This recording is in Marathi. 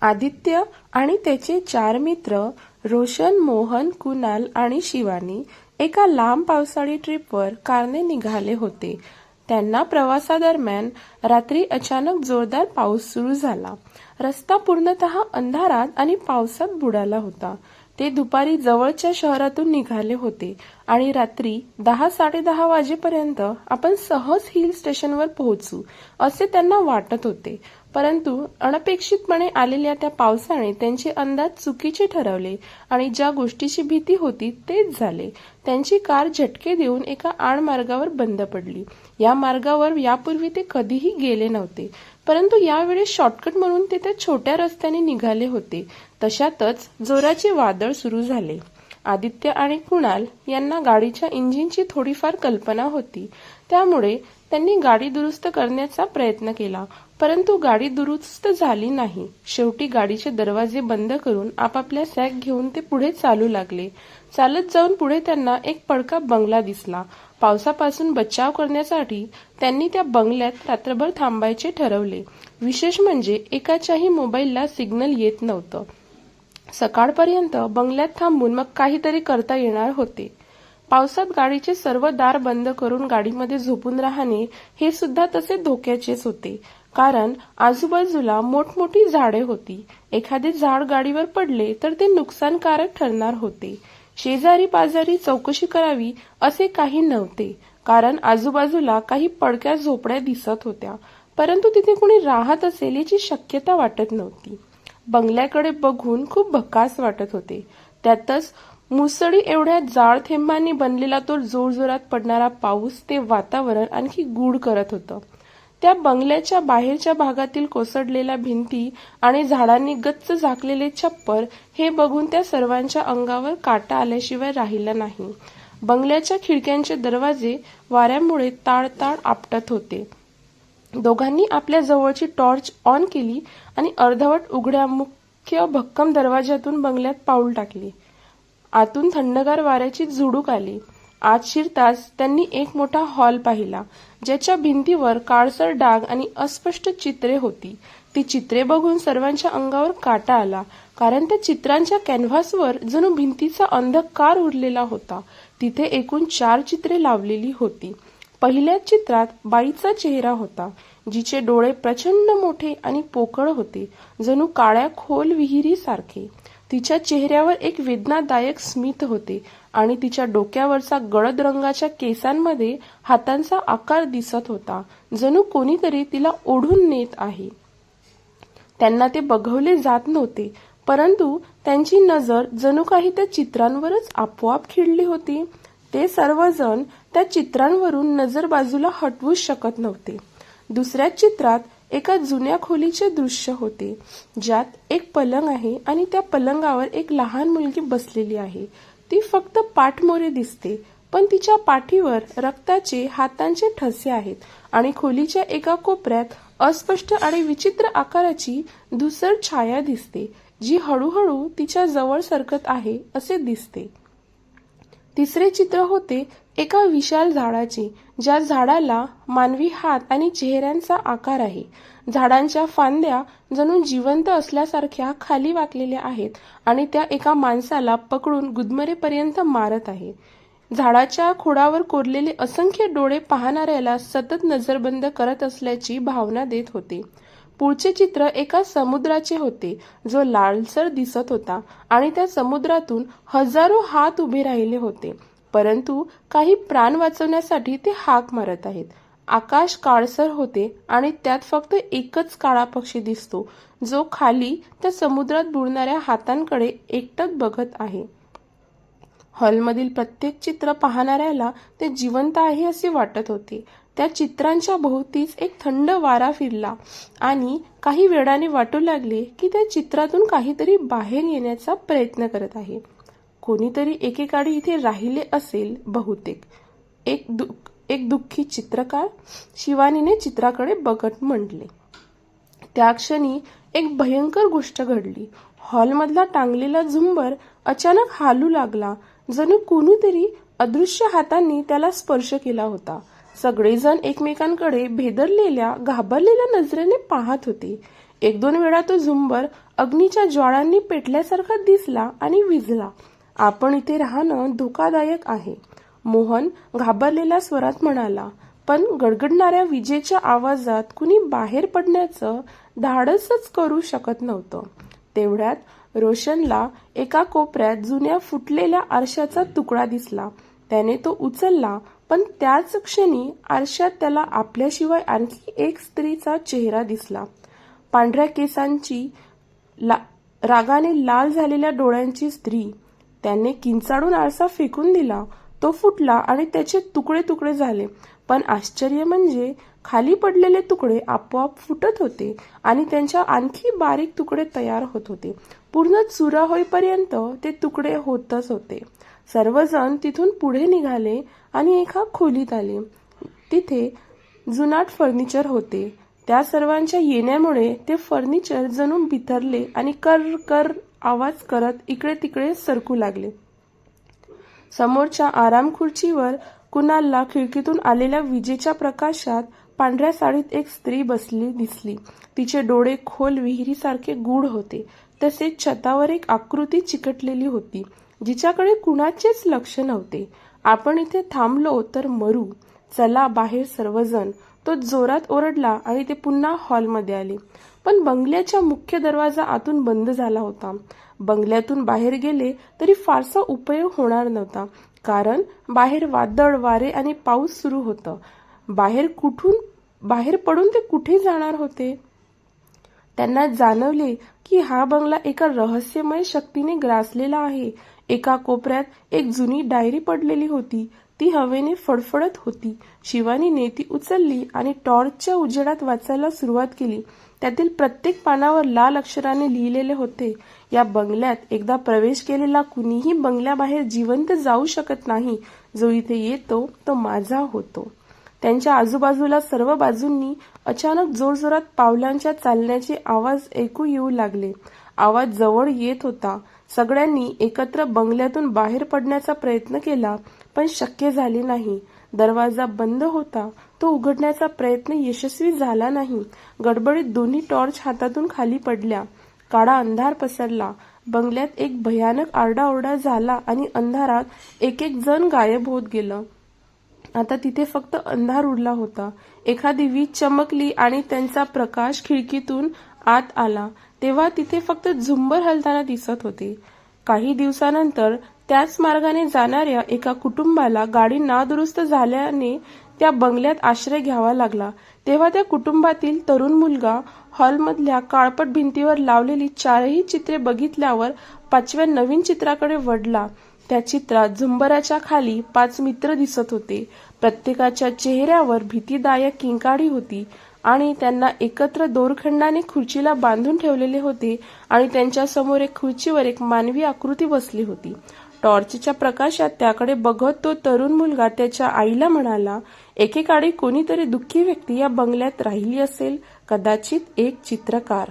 आदित्य आणि त्याचे चार मित्र रोशन मोहन कुणाल आणि शिवानी एका लांब पावसाळी ट्रिपवर कारने निघाले होते. त्यांना प्रवासादरम्यान रात्री अचानक जोरदार पाऊस सुरू झाला. रस्ता पूर्णतः अंधारात आणि पावसात बुडाला होता. ते दुपारी जवळच्या शहरातून निघाले होते आणि रात्री दहा साडेदहा वाजेपर्यंत आपण सहज हिल स्टेशनवर पोहोचू असे त्यांना वाटत होते. परंतु अनपेक्षितपणे आलेल्या त्या पावसाने त्यांचे अंदाज चुकीचे ठरवले आणि ज्या गोष्टीची भीती होती तेच झाले. त्यांची कार झटके देऊन एका आड मार्गावर बंद पडली. या मार्गावर यापूर्वी ते कधीही गेले नव्हते. परंतु यावेळी शॉर्टकट म्हणून ते त्या छोट्या रस्त्याने निघाले होते. तशातच जोराचे वादळ सुरू झाले. आदित्य आणि कुणाल यांना गाडीच्या इंजिनची थोडीफार कल्पना होती. त्यामुळे त्यांनी गाडी दुरुस्त करण्याचा प्रयत्न केला. परंतु गाडी दुरुस्त झाली नाही. शेवटी गाडीचे दरवाजे बंद करून आपापल्या सॅक घेऊन ते पुढे चालू लागले. चालत जाऊन पुढे त्यांना एक पडका बंगला दिसला. पावसापासून बचाव करण्यासाठी त्यांनी त्या बंगल्यात रात्रभर थांबायचे ठरवले. विशेष म्हणजे एकाच्याही मोबाईलला सिग्नल येत नव्हतं. सकाळपर्यंत बंगल्यात थांबून मग काहीतरी करता येणार होते. पावसात गाडीचे सर्व दार बंद करून गाडीमध्ये झोपून राहणे हे सुद्धा तसे धोक्याचेच होते. कारण आजूबाजूला मोठमोठी झाडे होती. एखादे झाड गाडीवर पडले तर ते नुकसानकारक ठरणार होते. शेजारी पाजारी चौकशी करावी असे काही नव्हते. कारण आजूबाजूला काही पडक्या झोपड्या दिसत होत्या. परंतु तिथे कोणी राहत असेल याची शक्यता वाटत नव्हती. बंगल्याकडे बघून खूप भकास वाटत होते. त्यातच मुसळी एवढ्या जाळ थेंबांनी बनलेला तो जोरजोरात पडणारा पाऊस ते वातावरण आणखी गूढ करत होतं. त्या बंगल्याच्या बाहेरच्या भागातील कोसडलेल्या भिंती आणि झाडांनी गच्च झाकलेले छप्पर हे बघून त्या सर्वांच्या अंगावर काटा आल्याशिवाय राहिला नाही. बंगल्याच्या खिडक्यांचे दरवाजे वाऱ्यामुळे ताळताळ आपटत होते. दोघांनी आपल्या जवळची टॉर्च ऑन केली आणि अर्धवट उघड्या मुख्य भक्कम दरवाज्यातून बंगल्यात पाऊल टाकले. आतून थंडगार वाऱ्याची झुडूक आली. आत शिरताच त्यांनी एक मोठा हॉल पाहिला ज्याच्या भिंतीवर काळसर डाग आणि अस्पष्ट चित्रे होती. ती चित्रे बघून सर्वांच्या अंगावर काटा आला कारण त्या चित्रांच्या कॅनव्हासवर जणू भिंतीचा अंधकार उरलेला होता. तिथे एकूण चार चित्रे लावलेली होती. पहिल्या चित्रात बाईचा चेहरा होता जिचे डोळे प्रचंड मोठे आणि पोकळ होते जणू काळ्या खोल विहिरीसारखे. तिच्या चेहऱ्यावर एक वेदनादायक स्मित होते आणि तिच्या डोक्यावरचा गडद रंगाच्या केसांमध्ये हातांचा आकार दिसत होता. जणू कोणीतरी तिला ओढून नेत आहे. त्यांना ते बघवले जात नव्हते परंतु त्यांची नजर जणू काही त्या चित्रांवरच आपोआप खिळली होती. ते सर्वजण त्या चित्रांवरून नजर बाजूला हटवूच शकत नव्हते. दुसऱ्या चित्रात एका जुन्या खोलीचे दृश्य होते ज्यात एक पलंग आहे आणि त्या पलंगावर एक लहान मुलगी बसलेली आहे. ती फक्त पाठमोरे दिसते पण तिच्या पाठीवर रक्ताचे हातांचे ठसे आहेत आणि खोलीच्या एका कोपऱ्यात अस्पष्ट आणि विचित्र आकाराची धुसर छाया दिसते जी हळूहळू तिच्या जवळ सरकत आहे असे दिसते. तिसरे चित्र होते एका विशाल झाडाचे ज्या झाडाला मानवी हात आणि चेहऱ्यांचा आकार आहे. झाडांच्या फांद्या जणू जिवंत असल्यासारख्या खाली वाकलेल्या आहेत आणि त्या एका माणसाला पकडून गुदमरेपर्यंत मारत आहेत झाडाच्या खोडावर कोरलेले असंख्य डोळे पाहणाऱ्याला सतत नजरबंद करत असल्याची भावना देत होते. पुढचे चित्र एका समुद्राचे होते जो लालसर दिसत होता आणि त्या समुद्रातून हजारो हात उभे राहिले होते. परंतु काही प्राण वाचवण्यासाठी ते हाक मारत आहेत. आकाश काळसर होते आणि त्यात फक्त एकच काळा पक्षी दिसतो जो खाली त्या समुद्रात बुडणाऱ्या हातांकडे एकटक बघत आहे. हॉलमधील प्रत्येक चित्र पाहणाऱ्याला ते जिवंत आहे असे वाटत होते. त्या चित्रांच्या भोवतीच एक थंड वारा फिरला आणि काही वेळाने वाटू लागले की त्या चित्रातून काहीतरी बाहेर येण्याचा प्रयत्न करत आहे. कोणीतरी एकेकाळी इथे राहिले असेल बहुतेक. एक दु एक दुःखी चित्रकार शिवानीने चित्राकडे बघत म्हटले. त्या क्षणी एक भयंकर गोष्ट घडली. हॉलमधला टांगलेला झुंबर अचानक हालू लागला. जणू कोणीतरी अदृश्य हातांनी त्याला स्पर्श केला होता. सगळेजण एकमेकांकडे भेदरलेल्या घाबरलेल्या नजरेने पाहत होते. एक दोन वेळा तो झुंबर अग्नीच्या ज्वाळांनी पेटल्यासारखा दिसला आणि विझला. आपण इथे राहणं धोकादायक आहे. मोहन घाबरलेल्या स्वरात म्हणाला पण गडगडणाऱ्या विजेच्या आवाजात कुणी बाहेर पडण्याचं धाडसच करू शकत नव्हतं. तेवढ्यात रोशनला एका कोपऱ्यात जुन्या फुटलेल्या आरशाचा तुकडा दिसला. त्याने तो उचलला पण त्याच क्षणी आरशात त्याला आपल्याशिवाय आणखी एक स्त्रीचा चेहरा दिसला. पांढऱ्या केसांची ला रागाने लाल झालेल्या डोळ्यांची स्त्री त्याने किंचाळून आरसा फेकून दिला. तो फुटला आणि त्याचे तुकडे तुकडे झाले. पण आश्चर्य म्हणजे खाली पडलेले तुकडे आपोआप फुटत होते आणि त्यांच्या आणखी बारीक तुकडे तयार होत होते. पूर्ण चुरा होईपर्यंत ते तुकडे होतच होते. सर्वजण तिथून पुढे निघाले आणि एका खोलीत आले. तिथे जुनाट फर्निचर होते. त्या सर्वांच्या येण्यामुळे ते फर्निचर जणून बिथरले आणि कर कर आवाज करत इकडे तिकडे सरकू लागले. समोरच्या आराम खुर्चीवर कुणालला खिडकीतून आलेल्या विजेच्या प्रकाशात पांढऱ्या साडीत एक स्त्री बसली दिसली. तिचे डोळे खोल विहिरीसारखे गूढ होते. तसेच छतावर एक आकृती चिकटलेली होती जिच्याकडे कुणाचेच लक्ष नव्हते. आपण इथे थांबलो तर मरू. चला बाहेर सर्वजण. तो जोरात ओरडला आणि ते पुन्हा हॉलमध्ये आले. पण बंगल्याच्या मुख्य दरवाजा आतून बंद झाला होता. बंगल्यातून बाहेर गेले तरी फारसा उपयोग होणार नव्हता. कारण बाहेर वादळ वारे आणि पाऊस सुरू होतं. बाहेर कुठून बाहेर पडून ते कुठे जाणार होते? त्यांना जाणवले की हा बंगला एका रहस्यमय शक्तीने ग्रासलेला आहे. एका कोपऱ्यात एक जुनी डायरी पडलेली होती. ती हवेने फडफडत होती. शिवानी नेती उचलली आणि टॉर्चच्या उजेडात वाचायला सुरुवात केली. त्यातील प्रत्येक पानावर लाल अक्षराने लिहिलेले होते. या बंगल्यात एकदा प्रवेश केलेला कुणीही बंगल्याबाहेर जिवंत जाऊ शकत नाही. जो इथे येतो तो माझा होतो. त्यांच्या आजूबाजूला सर्व बाजूंनी अचानक जोरजोरात पावलांच्या चालण्याचे आवाज ऐकू येऊ लागले. आवाज जवळ येत होता. सगळ्यांनी एकत्र बंगल्यातून बाहेर पडण्याचा प्रयत्न केला पण शक्य झाले नाही. दरवाजा बंद होता. तो उघडण्याचा प्रयत्न यशस्वी झाला नाही. गडबडीत दोन्ही टॉर्च हातातून खाली पडल्या. काळा अंधार पसरला. बंगल्यात एक भयानक आरडाओरडा झाला आणि अंधारात एक एक जण गायब होत गेलं. आता तिथे फक्त अंधार उडला होता. एखादी वीज चमकली आणि त्यांचा प्रकाश खिडकीतून आत आला. तेव्हा तिथे फक्त झुंबर हलताना दिसत होते. काही दिवसानंतर त्याच मार्गाने जाणाऱ्या एका कुटुंबाला गाडी नादुरुस्त झाल्याने त्या बंगल्यात आश्रय घ्यावा लागला. तेव्हा त्या कुटुंबातील तरुण मुलगा हॉलमधल्या काळपट भिंतीवर लावलेली चारही चित्रे बघितल्यावर पाचव्या नवीन चित्राकडे वळला. त्या चित्रात झुंबराच्या खाली पाच मित्र दिसत होते. प्रत्येकाच्या चेहऱ्यावर भीतीदायक किंकाळी होती आणि त्यांना एकत्र दोरखंडाने खुर्चीला बांधून ठेवलेले होते आणि त्यांच्यासमोर एक खुर्चीवर एक मानवी आकृती बसली होती. टॉर्चच्या प्रकाशात त्याकडे बघत तो तरुण मुलगा त्याच्या आईला म्हणाला एकेकाळी कोणीतरी दुःखी व्यक्ती या बंगल्यात राहिली असेल कदाचित एक चित्रकार.